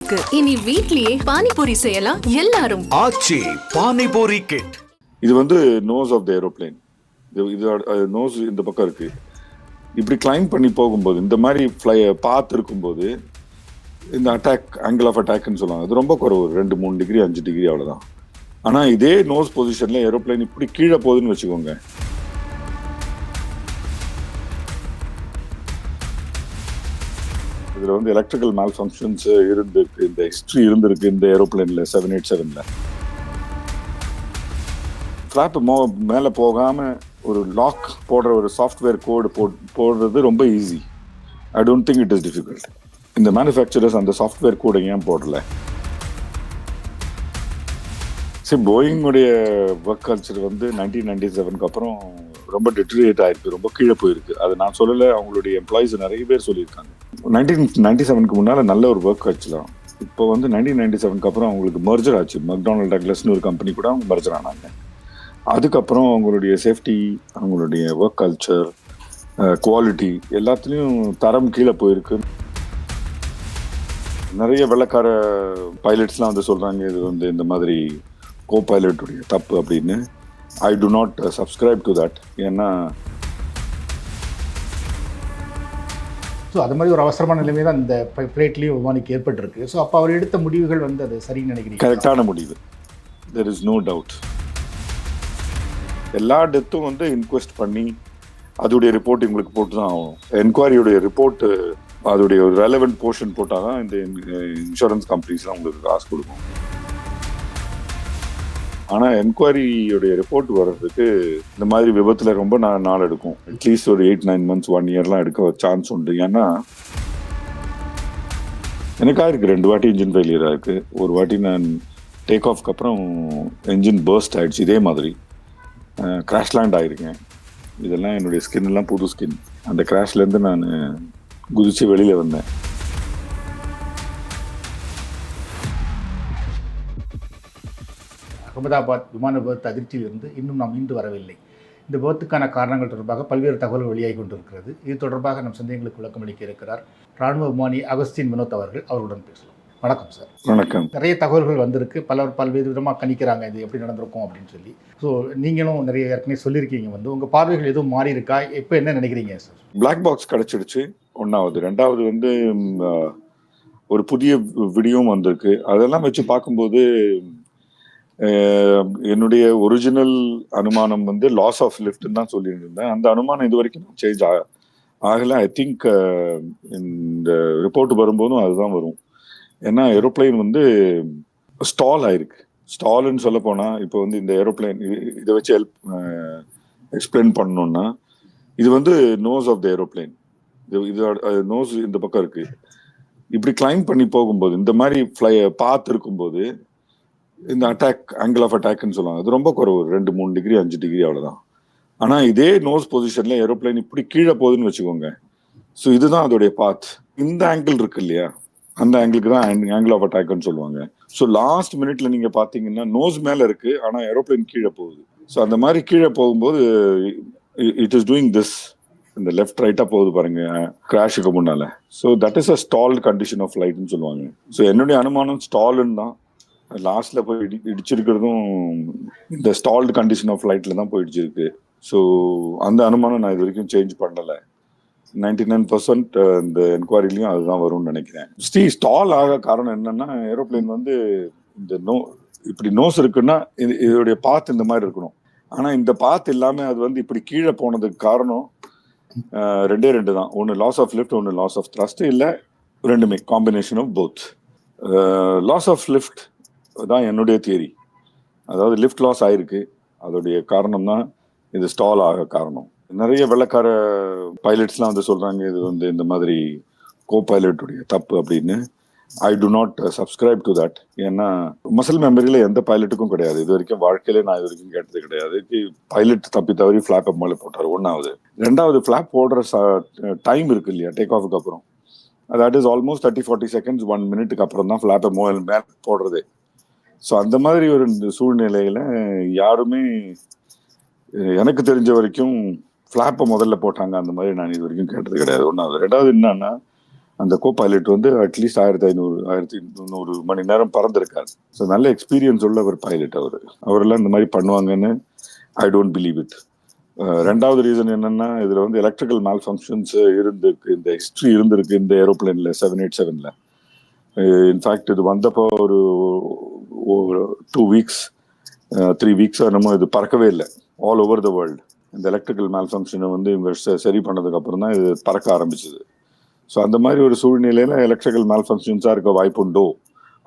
இருக்கு. இனி வீட்லயே பானிபூரி செய்யலாம் எல்லாரும். ஆச்சி பானிபூரி கிட் இது வந்து நோஸ் ஆஃப் த ஏரோப்ளேன் இது நோஸ் இந்த பக்கம் இருக்கு. இப்படி கிளைம் பண்ணி போகும்போது இந்த மாதிரி ஃப்ளை பாத் இருக்கும்போது இந்த அட்டாக் ஆங்கிள் ஆஃப் அட்டாக்னு சொல்லுவாங்க. அது ரொம்ப குறைவு. ஒரு ரெண்டு மூணு டிகிரி அஞ்சு டிகிரி அவ்வளோதான் ஆனால் இதே நோஸ் பொசிஷனில் ஏரோப்ளேன் இப்படி கீழே போகுதுன்னு வச்சுக்கோங்க. இதில் வந்து எலக்ட்ரிக்கல் மேல் ஃபங்க்ஷன்ஸ் இருந்திருக்கு. இந்த ஹிஸ்ட்ரி இருந்திருக்கு இந்த ஏரோப்ளைனில் செவன் எயிட் செவனில் ஃப்ளாப் மோ மேலே போகாமல் ஒரு லாக் போடுற ஒரு சாஃப்ட்வேர் கோடு போ போடுறது ரொம்ப easy I don't think it is difficult இந்த மேனுஃபேக்சரர்ஸ் அந்த சாஃப்ட்வேர் கோடை ஏன் போடல? சரி போயிங்குடைய ஒர்க் கல்ச்சர் வந்து நைன்டீன் நைன்டி செவனுக்கு அப்புறம் ரொம்ப டிட்ரியேட் ஆயிருக்கு ரொம்ப கீழே போயிருக்கு. அதை நான் சொல்லலை அவங்களுடைய எம்ப்ளாயிஸ் நிறைய பேர் சொல்லியிருக்காங்க. நைன்டீன் நைன்டி செவனுக்கு முன்னால் நல்ல ஒரு ஒர்க் ஆச்சுலாம் இப்போ வந்து நைன்டீன் நைன்டி செவனுக்கு அப்புறம் அவங்களுக்கு மர்ஜர் ஆச்சு. மக்டானல் டக்லஸ்னு ஒரு கம்பெனி கூட அவங்க மர்ஜர் ஆனாங்க. அதுக்கப்புறம் அவங்களுடைய சேஃப்டி அவங்களுடைய ஒர்க் கல்ச்சர் குவாலிட்டி எல்லாத்துலேயும் தரம் கீழே போயிருக்கு. நிறைய வெள்ளக்கார பைலட்ஸ்லாம் வந்து சொல்கிறாங்க இது வந்து இந்த மாதிரி கோ பைலட்டுடைய தப்பு அப்படின்னு. I do not subscribe to that ஏன்னா ஸோ அது மாதிரி ஒரு அவசரமான நிலைமை தான் இந்த ஃப்ளைட்லேயும் விமானிக்கு ஏற்பட்டிருக்கு. ஸோ அப்போ அவர் எடுத்த முடிவுகள் வந்து அது சரின்னு நினைக்கிறீங்க கரெக்டான முடிவு. தெர் இஸ் நோ டவுட் எல்லா டெத்தும் வந்து இன்கொஸ்ட் பண்ணி அதோடைய ரிப்போர்ட் உங்களுக்கு போட்டு தான் ஆகும் என்கொயரியுடைய ரிப்போர்ட்டு அதோடைய ஒரு ரெலவெண்ட் போர்ஷன் போட்டால் தான் இந்த இன்சூரன்ஸ் கம்பெனிஸ்லாம் உங்களுக்கு காசு கொடுக்கும். ஆனால் என்கொயரியுடைய ரிப்போர்ட் வர்றதுக்கு இந்த மாதிரி விபத்தில் ரொம்ப நாள் எடுக்கும். அட்லீஸ்ட் ஒரு எயிட் நைன் மந்த்ஸ் ஒன் இயர்லாம் எடுக்க சான்ஸ் உண்டு. ஏன்னா எனக்காக இருக்குது ரெண்டு வாட்டி இன்ஜின் ஃபெயிலியராக இருக்குது ஒரு வாட்டி நான் டேக் ஆஃப்க்கு அப்புறம் என்ஜின் பேர்ஸ்ட் ஆகிடுச்சு இதே மாதிரி. கிராஷ் லேண்ட் ஆகிருக்கேன் இதெல்லாம் என்னுடைய ஸ்கின் எல்லாம் புது ஸ்கின் அந்த கிராஷ்லேருந்து நான் குதித்து வெளியில் வந்தேன். அகமதாபாத் விமான விபத்து அதிர்ச்சியிலிருந்து இன்னும் நாம் மீண்டு வரவில்லை. இந்த விபத்துக்கான காரணங்கள் தொடர்பாக பல்வேறு தகவல்கள் வெளியாகி கொண்டிருக்கிறது. இது தொடர்பாக நம் சந்தேகங்களுக்கு விளக்கம் அளிக்க இருக்கிறார் ராணுவ விமானி அகஸ்டின் வினோத் அவர்கள். அவருடன் பேசலாம். வணக்கம் சார். வணக்கம். நிறைய தகவல்கள் வந்திருக்கு. பலர் பல்வேறு விதமாக கணிக்கிறாங்க. இது எப்படி நடந்திருக்கும் அப்படின்னு சொல்லி. ஸோ நீங்களும் நிறைய ஏற்கனவே சொல்லியிருக்கீங்க. வந்து உங்கள் பார்வைகள் எதுவும் மாறி இருக்கா இப்போ என்ன நினைக்கிறீங்க சார்? Black box கிடைச்சிடுச்சு. ஒன்றாவது ரெண்டாவது வந்து ஒரு புதிய வீடியோவும் வந்திருக்கு. அதெல்லாம் வச்சு பார்க்கும்போது என்னுடைய ஒரிஜினல் அனுமானம் வந்து லாஸ் ஆஃப் லிஃப்ட்னு தான் சொல்லியிருந்தேன். அந்த அனுமானம் இது வரைக்கும் சேஞ்ச் ஆ ஆகலை. ஐ திங்க் இந்த ரிப்போர்ட் வரும்போதும் அதுதான் வரும். ஏன்னா ஏரோப்ளைன் வந்து ஸ்டால் ஆயிருக்கு. ஸ்டால்னு சொல்ல போனால் இப்போ வந்து இந்த ஏரோப்ளைன் இதை வச்சு ஹெல்ப் எக்ஸ்பிளைன் பண்ணணும்னா இது வந்து நோஸ் ஆஃப் த ஏரோப்ளைன் இது இது நோஸ் இந்த பக்கம் இருக்கு. இப்படி கிளைம் பண்ணி போகும்போது இந்த மாதிரி ஃப்ளை பார்த்து இருக்கும்போது இந்த அட்டாக் ஆங்கிள் ஆஃப் அட்டாக்னு சொல்லுவாங்க. அது ரொம்ப குறைவு. ரெண்டு மூணு டிகிரி அஞ்சு டிகிரி அவ்வளோதான் ஆனால் இதே நோஸ் பொசிஷனில் ஏரோப்ளைன் இப்படி கீழே போகுதுன்னு வச்சுக்கோங்க. ஸோ இதுதான் அதோடைய பாத் இந்த ஆங்கிள் இருக்கு இல்லையா? அந்த ஆங்கிளுக்கு தான் ஆங்கிள் ஆஃப் அட்டாக்னு சொல்லுவாங்க. ஸோ லாஸ்ட் மினிட்ல நீங்க பாத்தீங்கன்னா நோஸ் மேல இருக்கு ஆனால் ஏரோப்ளைன் கீழே போகுது. ஸோ அந்த மாதிரி கீழே போகும்போது இட் இஸ் டூயிங் திஸ் இந்த லெஃப்ட் ரைட்டா போகுது பாருங்க கிராஷுக்கு முன்னால. So that is a stall condition of ஃபிளைட்னு சொல்லுவாங்க. ஸோ என்னுடைய அனுமானம் ஸ்டால்னு தான். லாஸ்ட்ல போய் இடி இடிச்சிருக்கிறதும் இந்த ஸ்டால்டு கண்டிஷன் ஆஃப் ஃப்ளைட்ல தான் போய் இடிச்சிருக்கு. ஸோ அந்த அனுமானம் நான் இது வரைக்கும் சேஞ்ச் பண்ணல. நைன்டி நைன் பர்சன்ட் இந்த என்கொயரிலையும் அதுதான் வரும்னு நினைக்கிறேன். ஸ்ரீ ஸ்டால் ஆக காரணம் என்னன்னா ஏரோப்ளேன் வந்து இந்த நோ இப்படி நோஸ் இருக்குன்னா இது இதோடைய பாத் இந்த மாதிரி இருக்கணும். ஆனா இந்த பாத் இல்லாம அது வந்து இப்படி கீழே போனதுக்கு காரணம் uh, ரெண்டே ரெண்டு தான். ஒன்று லாஸ் ஆஃப் லிஃப்ட் ஒன்று லாஸ் ஆஃப் த்ரஸ்ட் இல்லை ரெண்டுமே combination of both loss of lift தான் என்னுடைய தியரி அதாவது லிஃப்ட் லாஸ் ஆயிருக்கு. அதோடைய காரணம் தான் இது ஸ்டால் ஆக காரணம். நிறைய வெள்ளக்கார பைலட்ஸ்லாம் வந்து சொல்கிறாங்க இது வந்து இந்த மாதிரி கோ பைலட்டுடைய தப்பு அப்படின்னு. I do not subscribe to that ஏன்னா மசில் மெமரியில் எந்த பைலட்டுக்கும் கிடையாது. இது வரைக்கும் வாழ்க்கையில நான் இது வரைக்கும் கேட்டது கிடையாது. பைலட் தப்பி தவறி ஃப்ளாப்பை மேலே போட்டார் ஒன்றாவது ரெண்டாவது ஃப்ளாப் போடுற டைம் இருக்கு இல்லையா டேக் ஆஃபுக்கு அப்புறம். That is almost thirty forty seconds one மினிட்டுக்கு அப்புறம் தான் ஃப்ளாப்பை மேலே போடுறது. ஸோ அந்த மாதிரி ஒரு சூழ்நிலையில யாருமே எனக்கு தெரிஞ்ச வரைக்கும் ஃப்ளாப்பை முதல்ல போட்டாங்க. அந்த மாதிரி நான் இது வரைக்கும் கேட்டது கிடையாது. ஒன்றாவது ரெண்டாவது என்னன்னா அந்த கோ பைலட் வந்து அட்லீஸ்ட் ஆயிரத்தி ஐநூறு ஆயிரத்தி நூறு மணி நேரம் பறந்துருக்காரு. ஸோ நல்ல எக்ஸ்பீரியன்ஸ் உள்ள ஒரு பைலட் அவர். அவரெல்லாம் இந்த மாதிரி பண்ணுவாங்கன்னு ஐ டோன்ட் பிலீவ் இட் ரெண்டாவது ரீசன் என்னன்னா இதில் வந்து எலக்ட்ரிக்கல் மால் ஃபங்க்ஷன்ஸ் இருந்திருக்கு. இந்த ஹிஸ்ட்ரி இருந்திருக்கு இந்த ஏரோப்ளைனில் செவன் எயிட் செவனில் இன்ஃபேக்ட் இது வந்தப்போ ஒரு டூ வீக்ஸ் த்ரீ வீக்ஸாக என்னமோ இது பறக்கவே இல்லை. ஆல் ஓவர் த வேர்ல்டு இந்த எலக்ட்ரிக்கல் மேல் ஃபங்க்ஷனை வந்து இவங்க சரி பண்ணதுக்கு அப்புறம் தான் இது பறக்க ஆரம்பிச்சது. ஸோ அந்த மாதிரி ஒரு சூழ்நிலையில எலக்ட்ரிக்கல் மேல் ஃபங்க்ஷன்ஸாக இருக்க வாய்ப்புண்டோ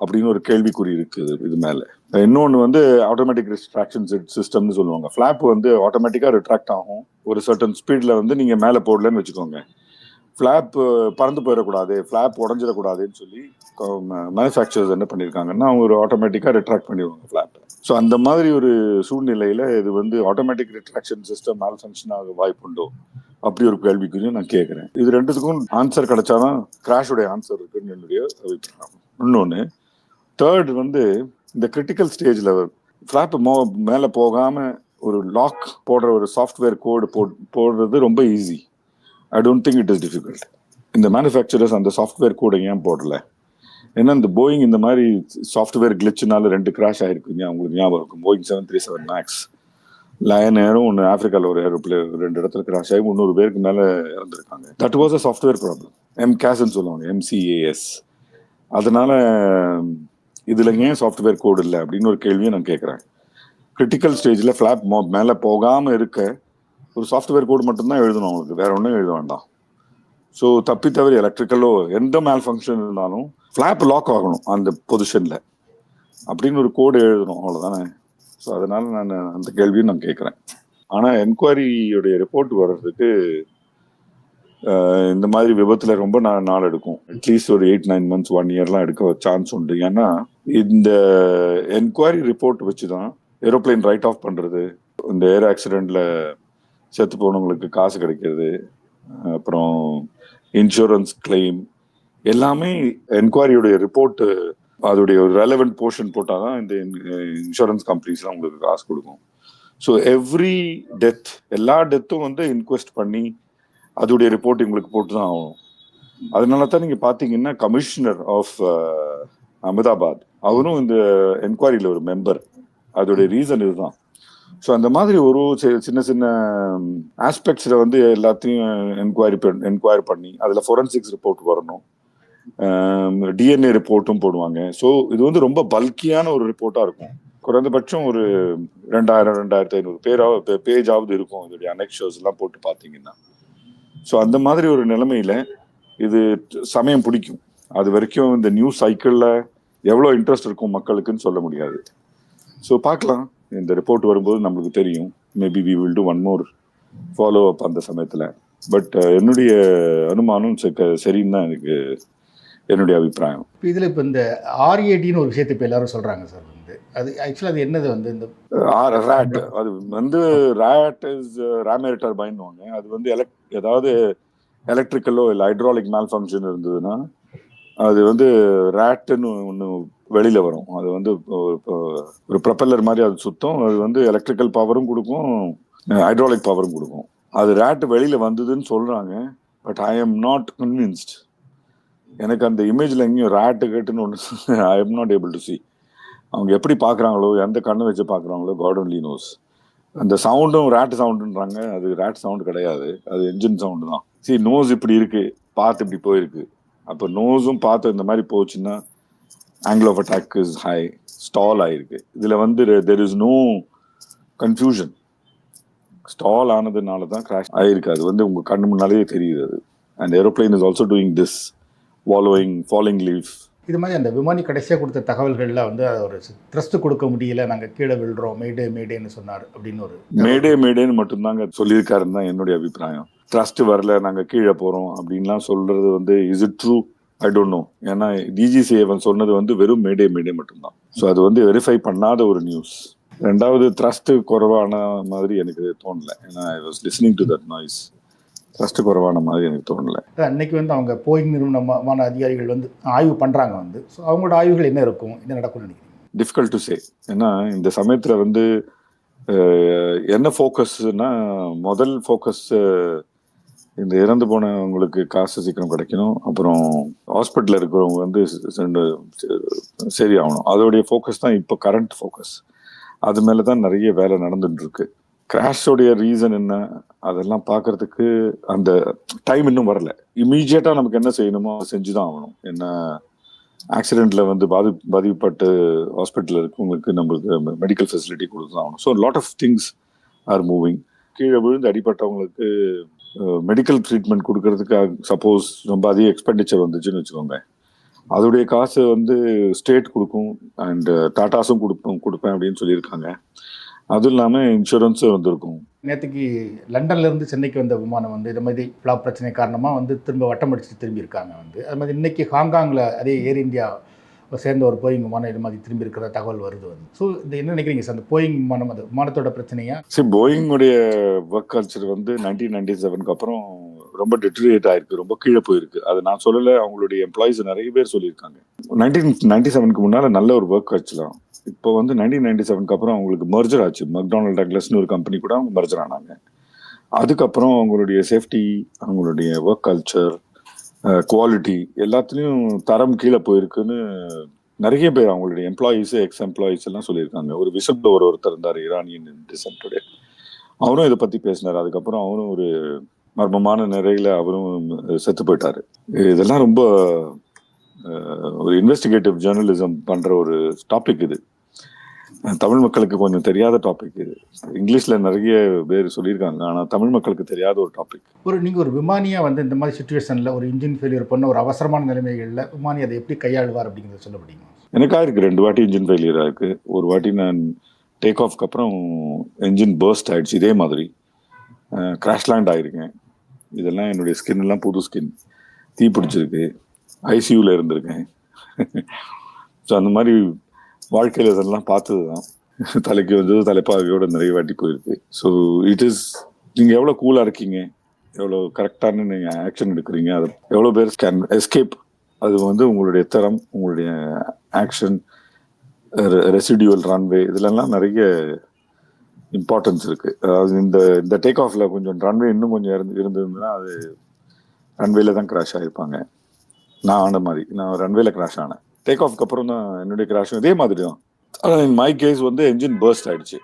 அப்படின்னு ஒரு கேள்விக்குறி இருக்குது இது மேலே. இன்னொன்று வந்து ஆட்டோமேட்டிக் ரிஸ்ட்ராக்ஷன் சிஸ்டம்னு சொல்லுவாங்க. ஃப்ளாப் வந்து ஆட்டோமேட்டிக்காக ரிட்ராக்ட் ஆகும். ஒரு சர்டன் ஸ்பீடில் வந்து நீங்கள் மேலே போடலன்னு வச்சுக்கோங்க. ஃப்ளாப் uh, பறந்து போயிடக்கூடாது. ஃப்ளாப் உடஞ்சிடக்கூடாதுன்னு சொல்லி மேனுஃபேக்சர்ஸ் என்ன பண்ணியிருக்காங்கன்னா அவங்க ஒரு ஆட்டோமேட்டிக்காக ரிட்ராக்ட் பண்ணிடுவாங்க ஃப்ளாப் ஸோ அந்த மாதிரி ஒரு சூழ்நிலையில் இது வந்து automatic retraction system malfunction ஆக வாய்ப்புண்டோ? அப்படி ஒரு கேள்விக்குறியும் நான் கேட்குறேன். இது ரெண்டுத்துக்கும் ஆன்சர் கிடைச்சாதான் கிராஷுடைய ஆன்சர் இருக்குன்னு என்னுடைய அபிப்பிராயம். இன்னொன்று தேர்ட் வந்து இந்த கிரிட்டிக்கல் ஸ்டேஜில் ஃப்ளாப் மோ மேலே போகாமல் ஒரு லாக் போடுற ஒரு சாஃப்ட்வேர் கோடு போ போடுறது ரொம்ப easy I don't think it is difficult இந்த மேனுஃபேக்சரர்ஸ் அந்த சாஃப்ட்வேர் கூட ஏன் போடல? ஏன்னா இந்த போயிங் இந்த மாதிரி சாஃப்ட்வேர் கிளிச்சுனால ரெண்டு கிராஷ் ஆயிருக்கு உங்களுக்கு ஞாபகம் இருக்கும்? Boeing seven three seven max Lion ஏரும் ஒன்று ஆப்பிரிக்காவில் ஒரு ஏரோப்ளே ரெண்டு இடத்துல கிராஷ் ஆகி முந்நூறு பேருக்கு மேலே இறந்துருக்காங்க. That was a software problem M கேஸ்ன்னு சொல்லுவாங்க எம்சிஏஎஸ் அதனால இதில் ஏன் சாஃப்ட்வேர் கோடு இல்லை? அப்படின்னு ஒரு கேள்வியை நான் கேட்குறேன் கிரிட்டிக்கல் ஸ்டேஜில் ஃப்ளாப் மோ மேலே போகாமல் இருக்க ஒரு சாஃப்ட்வேர் கோடு மட்டும்தான் எழுதணும் அவங்களுக்கு. வேற ஒன்றும் எழுத வேண்டாம். ஸோ தப்பி தவிர எலக்ட்ரிக்கலோ எந்த மேல் ஃபங்க்ஷன் இருந்தாலும் ஃப்ளாப் லாக் ஆகணும் அந்த பொசிஷனில் அப்படின்னு ஒரு கோடு எழுதணும் அவ்வளோதானே ஸோ அதனால நான் அந்த கேள்வியும் நான் கேட்குறேன். ஆனால் என்கொயரியுடைய ரிப்போர்ட் வர்றதுக்கு இந்த மாதிரி விபத்தில் ரொம்ப நா- நாள் எடுக்கும். அட்லீஸ்ட் ஒரு எயிட் நைன் மந்த்ஸ் ஒன் இயர்லாம் எடுக்க சான்ஸ் உண்டு. ஏன்னா இந்த என்கொயரி ரிப்போர்ட் வச்சு தான் ஏரோப்ளேன் ரைட் ஆஃப் பண்ணுறது இந்த ஏர் ஆக்சிடெண்ட்டில் செத்து போனவங்களுக்கு காசு கிடைக்கிறது அப்புறம் இன்சூரன்ஸ் கிளைம் எல்லாமே என்கொயரியுடைய ரிப்போர்ட்டு அதோடைய ஒரு ரெலவெண்ட் போர்ஷன் போட்டால் தான் இந்த இன்சூரன்ஸ் கம்பெனிஸ்லாம் உங்களுக்கு காசு கொடுக்கும். ஸோ எவ்ரி டெத் எல்லா டெத்தும் வந்து இன்கொஸ்ட் பண்ணி அதோடைய ரிப்போர்ட் உங்களுக்கு போட்டு தான் ஆகணும். அதனால தான் நீங்கள் பார்த்தீங்கன்னா கமிஷனர் ஆஃப் அகமதாபாத் அவரும் இந்த என்கொயரியில் ஒரு மெம்பர் அதோடைய ரீசன் இதுதான். ஸோ அந்த மாதிரி ஒரு சின்ன சின்ன ஆஸ்பெக்ட்ஸில் வந்து எல்லாத்தையும் என்கொயரி என்கொயரி பண்ணி அதில் ஃபொரன்சிக்ஸ் ரிப்போர்ட் வரணும். டிஎன்ஏ ரிப்போர்ட்டும் போடுவாங்க. ஸோ இது வந்து ரொம்ப பல்கியான ஒரு ரிப்போர்ட்டாக இருக்கும். குறைந்தபட்சம் ஒரு ரெண்டாயிரம் ரெண்டாயிரத்தி ஐநூறு பேராவது பேஜாவது இருக்கும் இதோடைய அனெக்ஷர்ஸ் எல்லாம் போட்டு பார்த்தீங்கன்னா. ஸோ அந்த மாதிரி ஒரு நிலைமையில இது சமயம் பிடிக்கும். அது வரைக்கும் இந்த நியூஸ் சைக்கிளில் எவ்வளோ இன்ட்ரெஸ்ட் இருக்கும் மக்களுக்குன்னு சொல்ல முடியாது. ஸோ பார்க்கலாம். இந்த ரிப்போர்ட் வரும்போது நம்மளுக்கு தெரியும். Maybe we will do one more follow up அந்த சமயத்தில். பட் என்னுடைய அனுமானம் சரின்னு தான் எனக்கு என்னுடைய அபிப்பிராயம். இதில் இப்போ இந்த ஆர்ஏடின்னு ஒரு விஷயத்தை இப்போ எல்லாரும் சொல்கிறாங்க சார் வந்து. அது ஆக்சுவலாக அது என்னது வந்து இந்த ரேட் அது வந்து ரேட் இஸ் ரேமேர் டர்பைன்வாங்க அது வந்து எலக்ட் ஏதாவது எலக்ட்ரிக்கலோ இல்லை ஹைட்ராலிக் மேல் ஃபங்க்ஷன் இருந்ததுன்னா அது வந்து ரேட்டுன்னு ஒன்று வெளியில வரும். அது வந்து ஒரு- ஒரு ப்ரொப்பல்லர் மாதிரி அது சுத்தம். அது வந்து எலக்ட்ரிக்கல் பவரும் கொடுக்கும். ஹைட்ராலிக் பவரும் கொடுக்கும். அது ரேட்டு வெளியில வந்ததுன்னு சொல்றாங்க. But I am not convinced எனக்கு அந்த இமேஜ்ல எங்கேயும் ரேட்டு கேட்டுன்னு ஒன்று I am not able to see அவங்க எப்படி பார்க்குறாங்களோ எந்த கண்ணை வச்சு பார்க்குறாங்களோ காட் ஒன்லி நோஸ் அந்த சவுண்டும் ரேட் சவுண்டுன்றாங்க அது ரேட் சவுண்டு கிடையாது. அது என்ஜின் சவுண்டு தான். சரி நோஸ் இப்படி இருக்கு. பார்த்து இப்படி போயிருக்கு. அப்போ நோஸும் பார்த்து இந்த மாதிரி போச்சுன்னா angle of attack is high stall ஆயிருக்கு. இதில் வந்து there is no confusion stall ஆனதுனால தான் கிராஷ் ஆயிருக்கு அது வந்து உங்கள் கண்ணு முன்னாலேயே தெரியுது அது. And aeroplane is also doing this wallowing following leave இது மாதிரி அந்த விமானி கடைசியாக கொடுத்த தகவல்களில் வந்து ஒரு த்ரஸ்ட் கொடுக்க முடியல. நாங்கள் கீழே விழுறோம். மேடே மேடேன்னு சொன்னார் அப்படின்னு ஒரு மேடே மேடேன்னு மட்டும்தாங்க சொல்லியிருக்காருன்னு தான் என்னுடைய அபிப்பிராயம். ட்ரஸ்ட் வரல நாங்க கீழே போறோம் அப்படின்லாம் சொல்றது வந்து is it true I don't know ஏன்னா டிஜிசி அவன் சொன்னது வந்து வெறும் மேடே மேடே மட்டும்தான். ஸோ அது வந்து வெரிஃபை பண்ணாத ஒரு நியூஸ் ரெண்டாவது ட்ரஸ்ட் குறைவான மாதிரி எனக்கு தோணல. ஏன்னா I was listening to that noise thrust குறைவான மாதிரி எனக்கு தோணல. அன்னைக்கு வந்து அவங்க போயிங் நிறுவனமான அதிகாரிகள் வந்து ஆய்வு பண்ணுறாங்க வந்து. ஸோ அவங்களோட ஆய்வுகள் என்ன இருக்கும்? என்ன நடக்கும்னு நினைக்கிறீங்க? டிஃபிகல்ட் டு சே ஏன்னா இந்த சமயத்துல வந்து என்ன ஃபோக்கஸ்னா முதல் ஃபோக்கஸ் இந்த இறந்து போனவங்களுக்கு காசு சீக்கிரம் கிடைக்கணும். அப்புறம் ஹாஸ்பிட்டலில் இருக்கிறவங்க வந்து சரி ஆகணும் சரியாகணும். அதோடைய ஃபோக்கஸ் தான் இப்போ கரண்ட் ஃபோக்கஸ் அது மேலே தான் நிறைய வேலை நடந்துட்டுருக்கு. கிராஷோடைய ரீசன் என்ன? அதெல்லாம் பார்க்கறதுக்கு அந்த டைம் இன்னும் வரல. இமீடியட்டாக நமக்கு என்ன செய்யணுமோ அதை செஞ்சு தான் ஆகணும். என்ன ஆக்சிடெண்ட்டில் வந்து பாதி பாதிக்கப்பட்டு ஹாஸ்பிட்டலில் இருக்கவங்களுக்கு நம்மளுக்கு மெடிக்கல் ஃபெசிலிட்டி கொடுத்து தான் ஆகணும். So lot of things are moving கீழே விழுந்து அடிப்பட்டவங்களுக்கு மெடிக்கல் ட்ரீட்மெண்ட் கொடுக்கறதுக்காக சப்போஸ் ரொம்ப அதிக எக்ஸ்பெண்டிச்சர் வந்துச்சுன்னு வச்சுக்கோங்க அதோடைய காசு வந்து ஸ்டேட் கொடுக்கும் அண்ட் டாட்டாஸும் கொடுப்போம் கொடுப்பேன் அப்படின்னு சொல்லியிருக்காங்க. அதுவும் இல்லாமல் இன்சூரன்ஸும் வந்திருக்கும். நேற்றுக்கு லண்டன்ல இருந்து சென்னைக்கு வந்த விமானம் வந்து இந்த மாதிரி ஃப்ளாப் பிரச்சனை காரணமாக வந்து திரும்ப வட்டம் அடிச்சு திரும்பியிருக்காங்க வந்து. அது மாதிரி இன்னைக்கு ஹாங்காங்கில் அதே ஏர் இந்தியா இப்போ ஒரு போயிங் விமானம் இது மாதிரி திரும்பி இருக்கிற தகவல் வருது வந்து. ஸோ இது என்ன நினைக்கிறீங்க சார்? அந்த போயிங் விமானம் அது விமானத்தோட பிரச்சனையா? சரி போயிங்குடைய ஒர்க் கல்ச்சர் வந்து நைன்டீன் நைன்டி செவனுக்கு அப்புறம் ரொம்ப டெட்ரியேட் ஆயிருக்கு ரொம்ப கீழே போயிருக்கு. அது நான் சொல்லலை அவங்களுடைய எம்ப்ளாயிஸ் நிறைய பேர் சொல்லியிருக்காங்க. நைன்டீன் நைன்டி செவனுக்கு முன்னால் நல்ல ஒரு ஒர்க் கல்ச்சலாம் இப்போ வந்து நைன்டீன் நைன்டி செவனுக்கு அப்புறம் அவங்களுக்கு மர்ஜர் ஆச்சு. மக்டோனல்ட் டக்லஸ்னு ஒரு கம்பெனி கூட அவங்க மர்ஜர் ஆனாங்க. அதுக்கப்புறம் அவங்களுடைய சேஃப்டி அவங்களுடைய ஒர்க் கல்ச்சர் குவாலிட்டி எல்லாத்துலேயும் தரம் கீழே போயிருக்குன்னு நிறைய பேர் அவங்களுடைய எம்ப்ளாயீஸ் எக்ஸ் எம்ப்ளாயீஸ் எல்லாம் சொல்லியிருக்காங்க. ஒரு விசில் ஒரு ஒருத்தர் இருந்தார் ஈரானியன் டிசன்டோட அவரும் இதை பற்றி பேசினார். அதுக்கப்புறம் அவரும் ஒரு மர்மமான நிறையில் அவரும் செத்து போயிட்டாரு. இதெல்லாம் ரொம்ப ஒரு இன்வெஸ்டிகேட்டிவ் ஜேர்னலிசம் பண்ணுற ஒரு டாபிக் இது. தமிழ் மக்களுக்கு கொஞ்சம் தெரியாத டாபிக் இது. இங்கிலீஷ்ல நிறைய பேர் சொல்லியிருக்காங்க ஆனா தமிழ் மக்களுக்கு தெரியாத ஒரு டாபிக் ஒரு நீங்கள் ஒரு விமானியா வந்து இந்த மாதிரி சுச்சுவேஷனில் ஒரு இன்ஜின் ஃபெயிலியர் பண்ண ஒரு அவசரமான நிலைமைகளில் விமானி அதை எப்படி கையாளுவார் அப்படிங்கிறத சொல்ல முடியுமா? எனக்கா இருக்கு ரெண்டு வாட்டி இன்ஜின் ஃபெயிலியர் ஆயிருக்கு ஒரு வாட்டி நான் டேக் ஆஃப்க்கு அப்புறம் என்ஜின் பர்ஸ்ட் ஆயிடுச்சு. இதே மாதிரி. கிராஷ் லேண்ட் ஆயிருக்கேன். இதெல்லாம் என்னுடைய ஸ்கின் எல்லாம் புது ஸ்கின் தீ பிடிச்சிருக்கு ஐசியூல இருந்திருக்கேன். ஸோ அந்த மாதிரி வாழ்க்கையில் இதெல்லாம் பார்த்தது தான் தலைக்கு வந்தது தலைப்பாகையோட நிறைய வாட்டி போயிருக்கு ஸோ இட் இஸ் நீங்கள் எவ்வளோ கூலாக இருக்கீங்க எவ்வளோ கரெக்டான நீங்கள் ஆக்ஷன் எடுக்கிறீங்க அது எவ்வளோ பேர் கேன் எஸ்கேப் அது வந்து உங்களுடைய தரம் உங்களுடைய ஆக்ஷன் ரெசிடியூவல் ரன்வே இதுலலாம் நிறைய இம்பார்ட்டன்ஸ் இருக்கு. அதாவது இந்த இந்த டேக் ஆஃப்ல கொஞ்சம் ரன்வே இன்னும் கொஞ்சம் இருந்து இருந்ததுன்னா அது ரன்வேல தான் கிராஷ் ஆகிருப்பாங்க நான் ஆன மாதிரி நான் ரன்வேல கிராஷ் ஆனேன். டேக் ஆஃப்க்கு அப்புறம் தான் என்னுடைய கிராஷும் இதே மாதிரி தான் ஆனால் இன் மை கேஸ் வந்து என்ஜின் பர்ஸ்ட் ஆயிடுச்சு.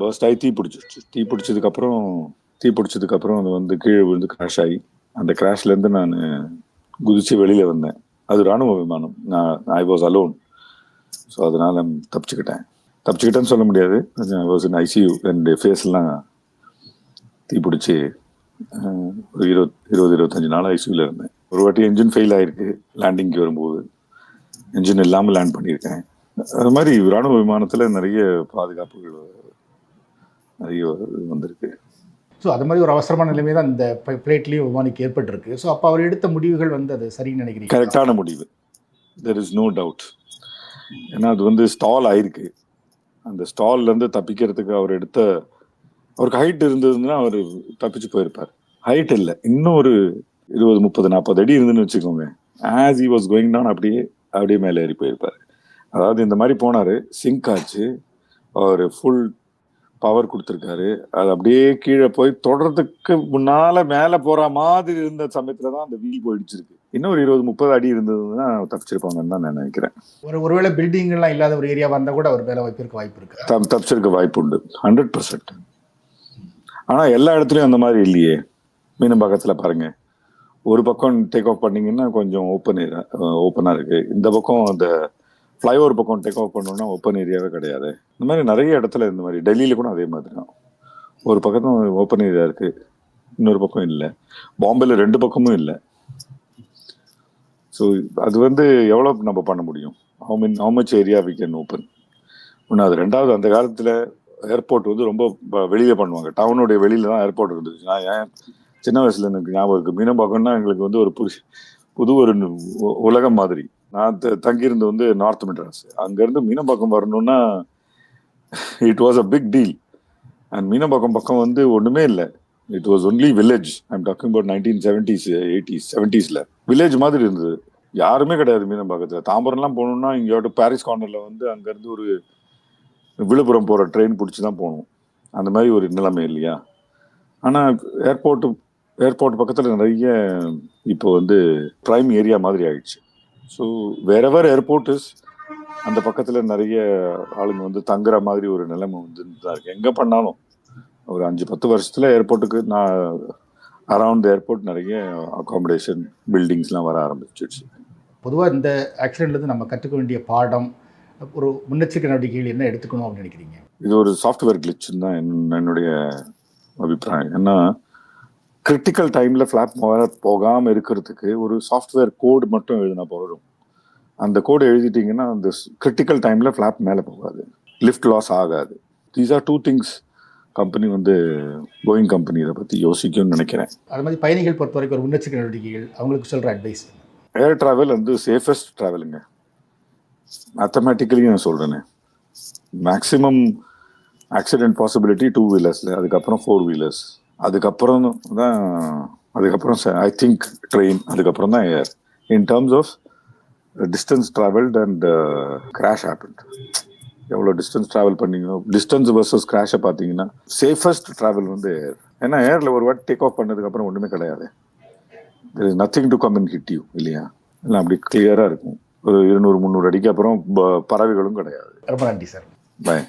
பர்ஸ்ட் ஆகி தீ பிடிச்சிருச்சு. தீ பிடிச்சதுக்கப்புறம் தீ பிடிச்சதுக்கப்புறம் அது வந்து கீழே விழுந்து கிராஷ் ஆகி அந்த கிராஷ்லேருந்து நான் குதிச்சு வெளியில் வந்தேன். அது ராணுவ விமானம். நான் ஐ வாஸ் அலோன் ஸோ அதனால தப்பிச்சுக்கிட்டேன். தப்பிச்சுக்கிட்டேன்னு சொல்ல முடியாது. வாஸ் இன் ஐசியூ என்னுடைய ஃபேஸ்லாம் தீ பிடிச்சி ஒரு இருபது இருபது இருபத்தஞ்சு நாள் ஐசியூவில் இருந்தேன். ஒரு வாட்டி என்ஜின் ஃபெயில் ஆயிருக்கு லேண்டிங்க்கு வரும்போது. என்ஜின் இல்லாமல் லேண்ட் பண்ணியிருக்கேன். அது மாதிரி ராணுவ விமானத்தில் நிறைய பாதுகாப்புகள் நிறைய வந்திருக்கு. ஸோ அது மாதிரி ஒரு அவசரமான நிலைமை தான் இந்த ஃப்ளைட்லேயும் விமானிக்கு ஏற்பட்டிருக்கு. ஸோ அப்போ அவர் எடுத்த முடிவுகள் வந்து அது சரின்னு நினைக்கிறீங்க கரெக்டான முடிவு. தெர் இஸ் நோ டவுட் ஏன்னா அது வந்து ஸ்டால் ஆயிருக்கு. அந்த ஸ்டால்ல இருந்து தப்பிக்கிறதுக்கு அவர் எடுத்த அவருக்கு ஹைட் இருந்ததுன்னா அவர் தப்பிச்சு போயிருப்பார். ஹைட் இல்லை. இன்னும் ஒரு இருபது முப்பது நாற்பது அடி இருந்துன்னு வச்சுக்கோங்க. As he was going down அப்படியே அப்படியே மேலே ஏறி போயிருப்பார். அதாவது இந்த மாதிரி போனாரு சிங்க் ஆச்சு. அவர் ஃபுல் பவர் கொடுத்துருக்காரு. அது அப்படியே கீழே போய் தொடறதுக்கு முன்னால மேல போற மாதிரி இருந்த சமயத்துல தான் அந்த வீல் போயிடுச்சிருக்கு. இன்னும் ஒரு இருபது முப்பது அடி இருந்ததுன்னா தப்பிச்சிருப்பாங்கன்னு தான் நான் நினைக்கிறேன். ஒரு ஒருவேளை பில்டிங் எல்லாம் இல்லாத ஒரு ஏரியா வந்தா கூட அவர் வேலை வாய்ப்பு இருக்க வாய்ப்பு இருக்கு? தப்- தப்பிச்சிருக்க வாய்ப்பு உண்டு. ஹண்ட்ரட் பர்சன்ட் ஆனா எல்லா இடத்துலயும் அந்த மாதிரி இல்லையே. மீனம்பாக்கத்துல பாருங்க. ஒரு பக்கம் டேக் ஆஃப் பண்ணீங்கன்னா கொஞ்சம் ஓப்பன் ஏரியா ஓப்பனாக இருக்குது இந்த பக்கம் அந்த ஃப்ளைஓவர் பக்கம் டேக் ஆஃப் பண்ணோம்னா ஓப்பன் ஏரியாவே கிடையாது. இந்த மாதிரி நிறைய இடத்துல இந்த மாதிரி டெல்லியில கூட அதே மாதிரி தான். ஒரு பக்கத்தும் ஓப்பன் ஏரியா இருக்குது இன்னொரு பக்கம் இல்லை. பாம்பேல ரெண்டு பக்கமும் இல்லை. ஸோ அது வந்து எவ்வளோ நம்ம பண்ண முடியும்? How mean how much area we can open ஒன்று அது ரெண்டாவது அந்த காலத்தில் ஏர்போர்ட் வந்து ரொம்ப வெளியே பண்ணுவாங்க. டவுனுடைய வெளியில தான் ஏர்போர்ட் இருந்துச்சு நான் ஏன் சின்ன வயசுல எனக்கு ஞாபகம் இருக்கு. மீனம்பாக்கம்னா எங்களுக்கு வந்து ஒரு புது புது ஒரு உலகம் மாதிரி. நான் த- தங்கியிருந்து வந்து நார்த் மெட்ராஸ். அங்கேருந்து மீனம்பாக்கம் வரணும்னா it was a big deal and Meenambakkam பக்கம் வந்து ஒன்றுமே இல்லை. It was only village I'm talking about nineteen seventies eighties செவன்டீஸில் village மாதிரி இருந்தது. யாருமே கிடையாது மீனம்பாக்கத்தில். தாம்பரம்லாம் போகணுன்னா இங்கேயோட பாரிஸ் கார்னரில் வந்து அங்கேருந்து ஒரு விழுப்புரம் போகிற ட்ரெயின் பிடிச்சி தான் போகணும். அந்த மாதிரி ஒரு நிலைமை இல்லையா? ஆனால் ஏர்போர்ட்டு ஏர்போர்ட் பக்கத்தில் நிறைய இப்போ வந்து ப்ரைம் ஏரியா மாதிரி ஆயிடுச்சு. ஸோ வேறெவர் ஏர்போர்ட் இஸ் அந்த பக்கத்தில் நிறைய ஆளுங்க வந்து தங்குற மாதிரி ஒரு நிலைமை வந்து தான் இருக்கு. எங்கே பண்ணாலும் ஒரு அஞ்சு பத்து வருஷத்துல ஏர்போர்ட்டுக்கு நான் அரவுண்ட் ஏர்போர்ட் நிறைய அகாமடேஷன் பில்டிங்ஸ்லாம் வர ஆரம்பிச்சிடுச்சு. பொதுவாக இந்த ஆக்சிடென்ட்லேருந்து நம்ம கற்றுக்க வேண்டிய பாடம் ஒரு முன்னெச்சரிக்கை நடவடிக்கைகள் என்ன எடுத்துக்கணும் அப்படின்னு நினைக்கிறீங்க? இது ஒரு சாஃப்ட்வேர் கிளிச்சுன்னு தான் என்- என்னுடைய அபிப்பிராயம். ஏன்னா கிரிட்டிக்கல் டைம்ல ஃபிளாப் போகாம இருக்கிறதுக்கு ஒரு சாஃப்ட்வேர் கோடு மட்டும் எழுதினா போதும். அந்த கோடு எழுதிட்டீங்கன்னா அந்த கிரிட்டிக்கல் டைம்ல ஃபிளாப் மேலே போகாது. லிஃப்ட் லாஸ் ஆகாது. These are two things company வந்து போயிங் கம்பெனி இதை பத்தி யோசிக்கும்னு நினைக்கிறேன். அது மாதிரி பயணிகள் பொறுத்த வரைக்கும் ஒரு முன்னெச்சரிக்கை நடவடிக்கைகள் அவங்களுக்கு சொல்கிற அட்வைஸ் ஏர் டிராவல் வந்து சேஃபஸ்ட் டிராவலுங்க மேத்தமேட்டிக்கலி நான் சொல்றேனே. மேக்ஸிமம் ஆக்சிடென்ட் பாசிபிலிட்டி டூ வீலர்ஸ்ல அதுக்கப்புறம் ஃபோர் வீலர்ஸ் அதுக்கப்புறம் தான் அதுக்கப்புறம் ஐ திங்க் ட்ரெயின் அதுக்கப்புறம் தான் air. In terms of distance travelled and crash happen எவ்வளோ டிஸ்டன்ஸ் ட்ராவல் பண்ணீங்க டிஸ்டன்ஸ் வர்சஸ் கிராஷை பார்த்தீங்கன்னா சேஃபஸ்ட் ட்ராவல் வந்து ஏர் ஏன்னா ஏரில் ஒரு வாட்டி டேக் ஆஃப் பண்ணதுக்கப்புறம் ஒன்றுமே கிடையாது. There is nothing to come and hit you இல்லையா? எல்லாம் அப்படி கிளியராக இருக்கும். ஒரு இருநூறு முந்நூறு அடிக்கு அப்புறம் ப- பறவைகளும் கிடையாது. ரொம்ப நன்றி சார். பாய்